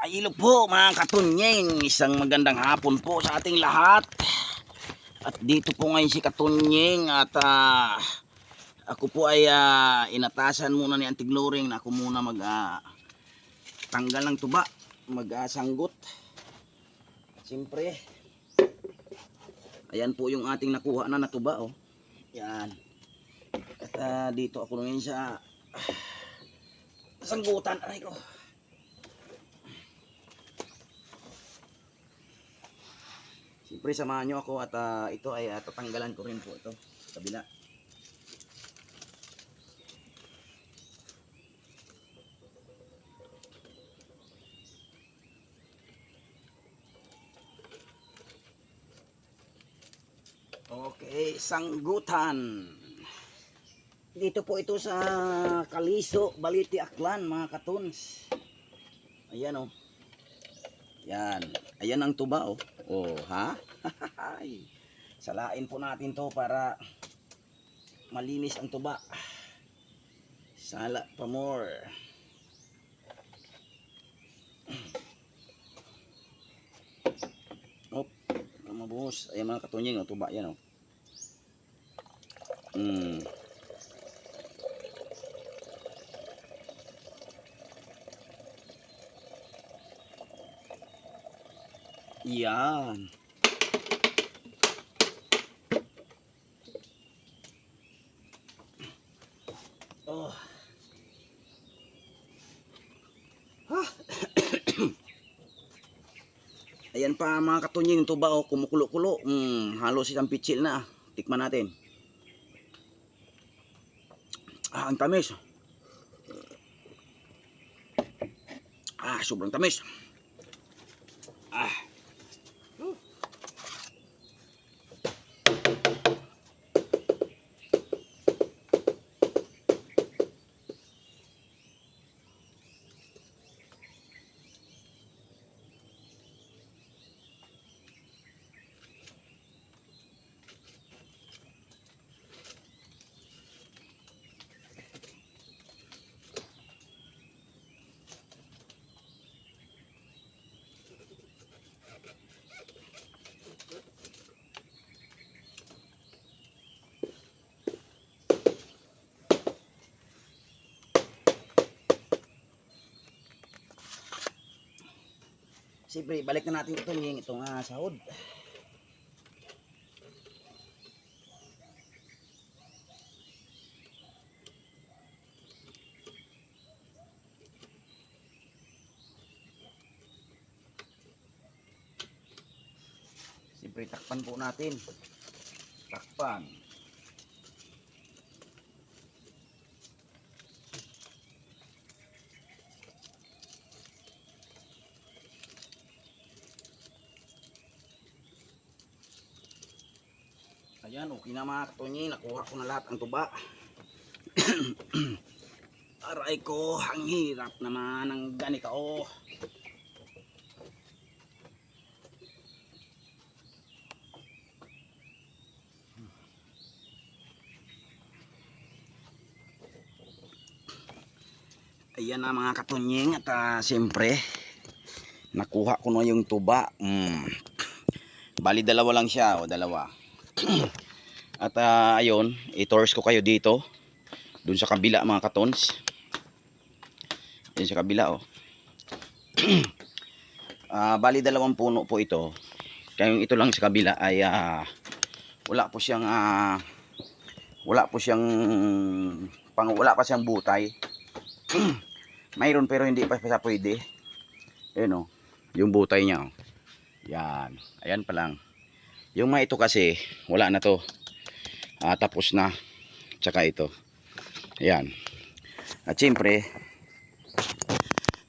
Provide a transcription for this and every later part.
Ay, hello po mga katunyeng. Isang magandang hapon po sa ating lahat. At dito po ngayon si Katunyeng at ah, ako po ay ah, inatasan muna ni Auntie Gloring na ako muna mag ah, tanggal ng tuba, mag-asanggot. Siyempre, ayan po yung ating nakuha na natuba oh. Yan. At ah, dito ako ngayon sa sanggutan. Aray ko. Siyempre samahan nyo ako at ah, ito ay ah, tatanggalan ko rin po ito sa kabila. Okay, sanggutan. Dito po ito sa Kaliso, Baliti, Aklan, mga katons. Ayan oh. Yan. Ayan ang tuba oh. Oh, ha? Salain po natin to para malinis ang tuba. Sala pa more. Op, mabuhos. Ayan mga katunying, oh, tuba yan oh. Mm. Yan. Oh. Ha? Ayan pa mga katunying tuba oh, kumukulo-kulo. Mm, halos isang pitsil na. Tikman natin. Ah, ang tamis. Ah, sobrang tamis. Ah. Siyempre, balik na natin ito yung itong ah, sahod. Siyempre, takpan po natin. Takpan. Ayan, okay na mga katunyi. Nakuha ko na lahat ang tuba. Aray ko, ang hirap naman ng ganito. Oh. Ayan na mga katunying at ah, siyempre nakuha ko na yung tuba. Mm. Bali dalawa lang siya o dalawa. At ah, ayun, i-tours ko kayo dito. Doon sa kabila mga katons. Yan sa kabila oh. Ah, bali dalawang puno po ito. Kaya ito lang sa kabila ay ah, wala po siyang ah, wala po siyang pang wala pa siyang butay. Mayroon pero hindi pa siya pwede. Ayun oh, yung butay niya oh. Yan. Ayan pa lang. Yung mga ito kasi, wala na to. Ah, tapos na. Tsaka ito. Ayan. At siyempre,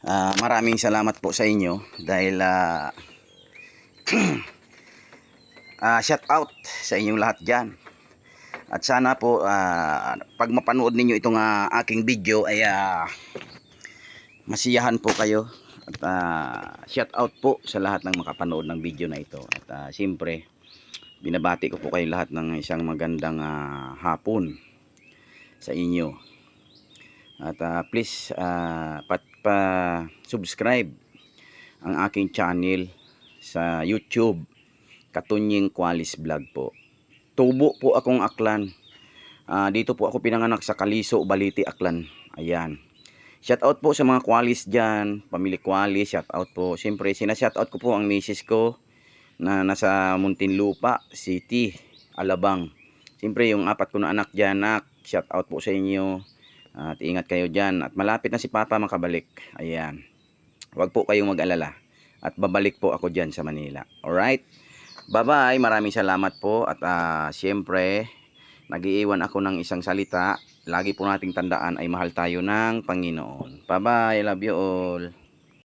ah, maraming salamat po sa inyo dahil ah, ah, shout out sa inyong lahat dyan. At sana po, ah, pag mapanood ninyo itong ah, aking video ay ah, masiyahan po kayo. At ah, shout out po sa lahat ng makapanood ng video na ito. At ah, siyempre, binabati ko po kayo lahat ng isang magandang ah, hapon sa inyo. At ah, please ah, pat pa subscribe ang aking channel sa YouTube. Katunying Qualis Vlog po. Tubo po akong aklan. Ah, dito po ako pinanganak sa Kaliso, Baliti, Aklan. Ayan. Shout out po sa mga Qualis dyan, pamilya Qualis, shout out po. Siyempre, sina shout out ko po ang misis ko na nasa Muntinlupa City, Alabang. Siyempre, yung apat ko na anak dyan, nak, shout out po sa inyo. At ingat kayo dyan. At malapit na si Papa makabalik. Ayan. Huwag po kayong mag-alala. At babalik po ako dyan sa Manila. Alright? Bye-bye. Maraming salamat po. At ah, siyempre, nag-iiwan ako ng isang salita. Lagi po nating tandaan ay mahal tayo ng Panginoon. Bye-bye. Love you all.